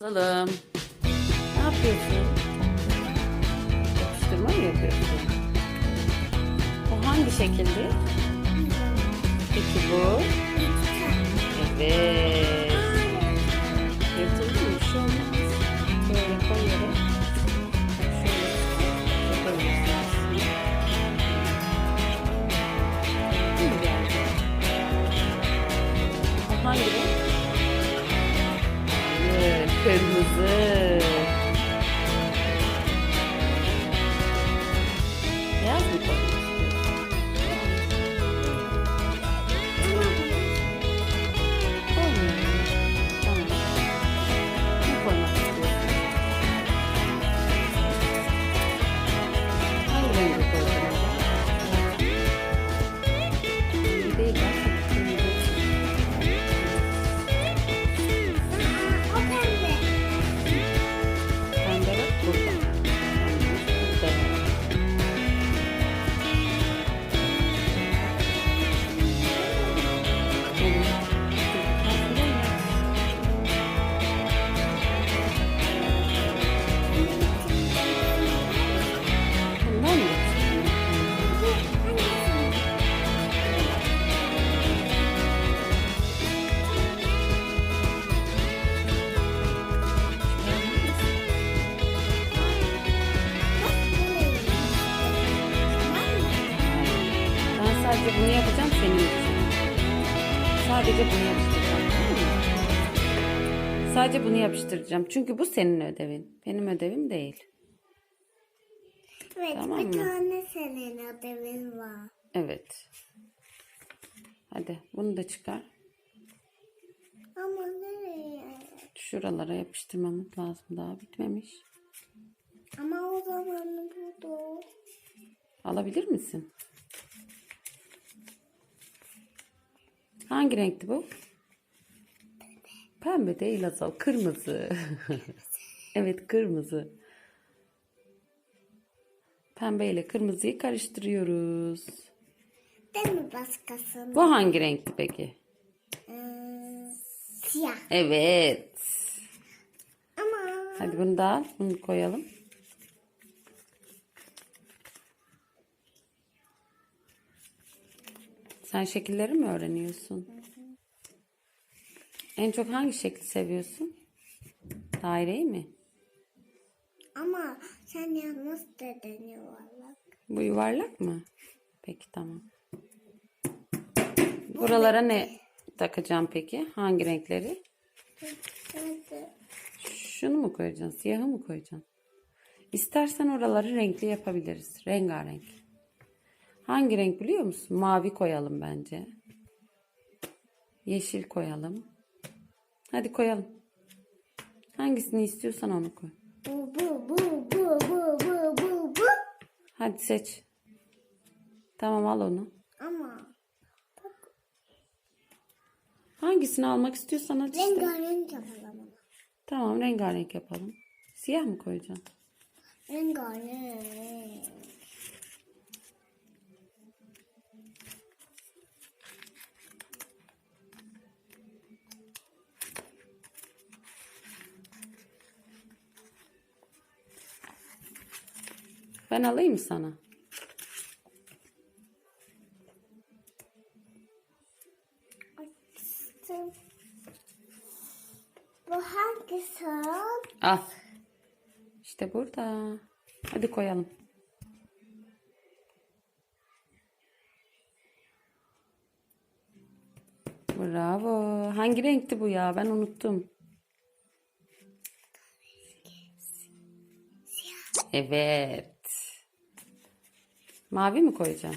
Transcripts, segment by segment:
Bakalım. Ne yapıyorsun? Yapıştırma mı yapıyorsun? Bu hangi şekilde? Peki bu? Kırmızı. Bunu yapacağım senin için. Sadece bunu yapıştıracağım. Sadece bunu yapıştıracağım. Çünkü bu senin ödevin. Benim ödevim değil. Evet Tamam bir mı? tane senin ödevin var. Evet. Hadi bunu da çıkar. Ama nereye? Şuralara yapıştırmamız lazım. Daha bitmemiş. Ama o zaman buldu. Alabilir misin? Hangi renkti bu? Pembe değil Azal. Kırmızı. evet kırmızı. Pembe ile kırmızıyı karıştırıyoruz. Değil mi başkasının? Bu hangi renkti peki? Ee, siyah. Evet. Ama Hadi bunu da al. Bunu koyalım. Sen şekilleri mi öğreniyorsun? En çok hangi şekli seviyorsun? Daireyi mi? ama sen yalnız dedin yuvarlak. Bu yuvarlak mı? Peki tamam. Buralara ne takacağım peki? Hangi renkleri? Şunu mu koyacaksın? Siyahı mı koyacaksın? İstersen oraları renkli yapabiliriz. Rengarenk. Hangi renk biliyor musun? Mavi koyalım bence. Yeşil koyalım. Hadi koyalım. Hangisini istiyorsan onu koy. Bu bu bu bu bu bu bu bu. Hadi seç. Tamam al onu. Ama Hangisini almak istiyorsan hadi işte. rengarenk yapalım ama. Tamam rengarenk yapalım. Siyah mı koyacaksın? Rengarenk. Ben alayım mı sana? Açtım. Bu hangisi? Al. İşte burada. Hadi koyalım. Bravo. Hangi renkti bu ya? Ben unuttum. Evet. Mavi mi koyacağım?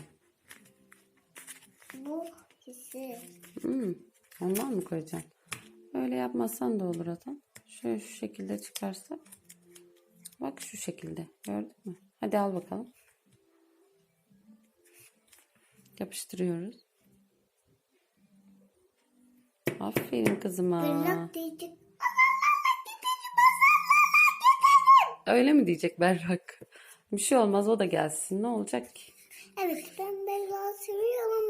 Bu ikisi. Hmm, ondan mı koyacağım? Öyle yapmazsan da olur adam. Şöyle şu şekilde çıkarsa. Bak şu şekilde. Gördün mü? Hadi al bakalım. Yapıştırıyoruz. Aferin kızıma. Tırnak diyecek. Öyle mi diyecek Berrak? Bir şey olmaz o da gelsin. Ne olacak ki? Evet ben Beyza seviyorum.